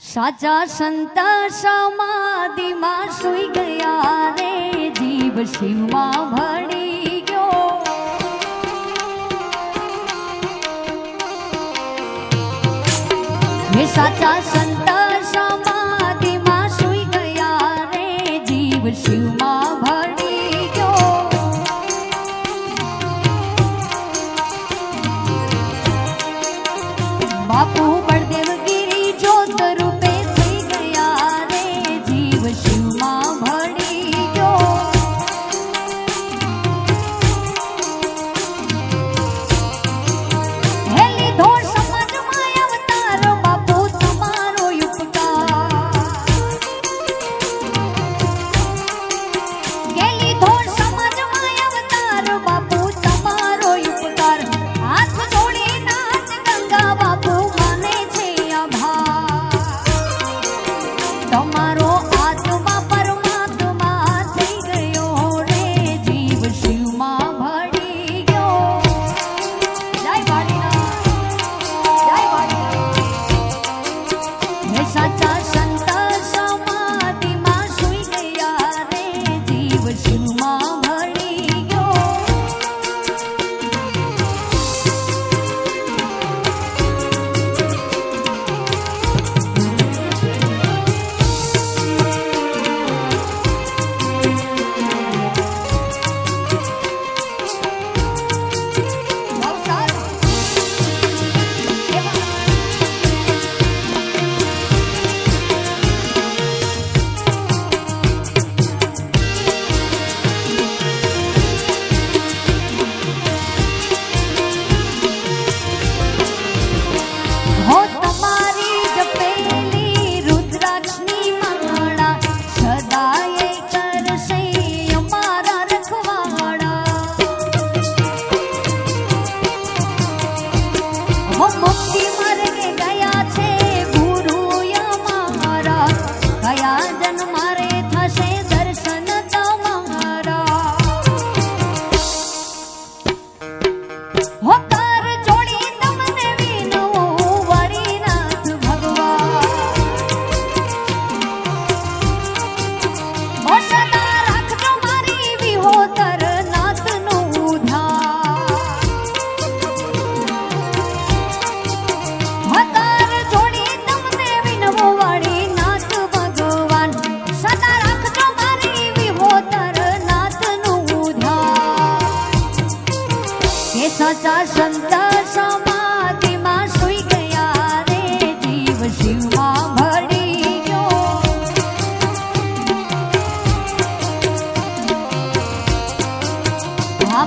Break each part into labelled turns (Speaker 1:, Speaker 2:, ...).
Speaker 1: સાચા સંત સમાધિમાં સુઈ ગયા રે જીવ શિવમાં ભણી ગયો. હે સાચા સંત સમાધિમાં સુઈ ગયા રે જીવ શિવ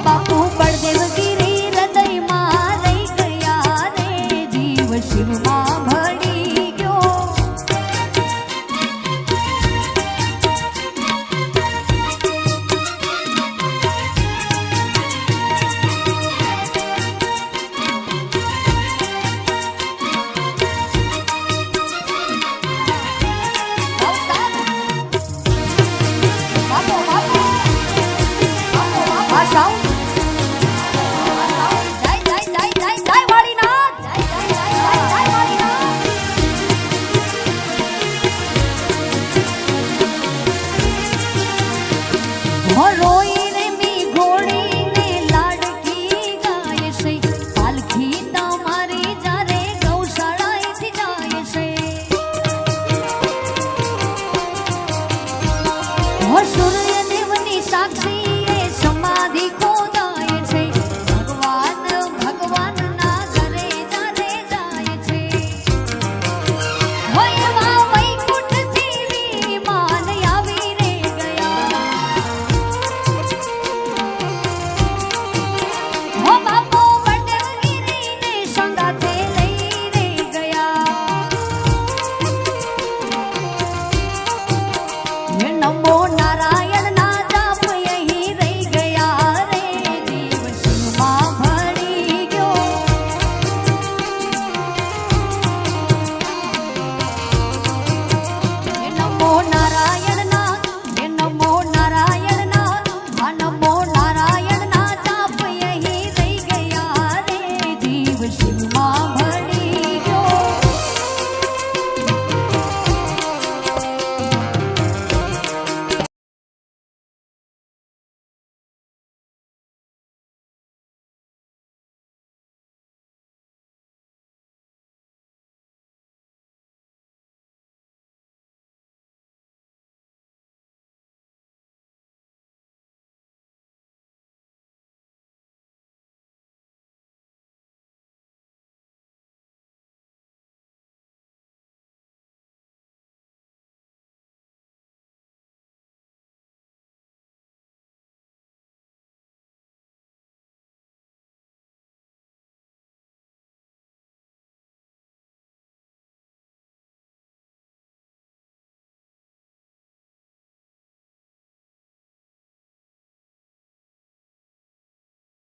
Speaker 1: बापू बड़देव देवगी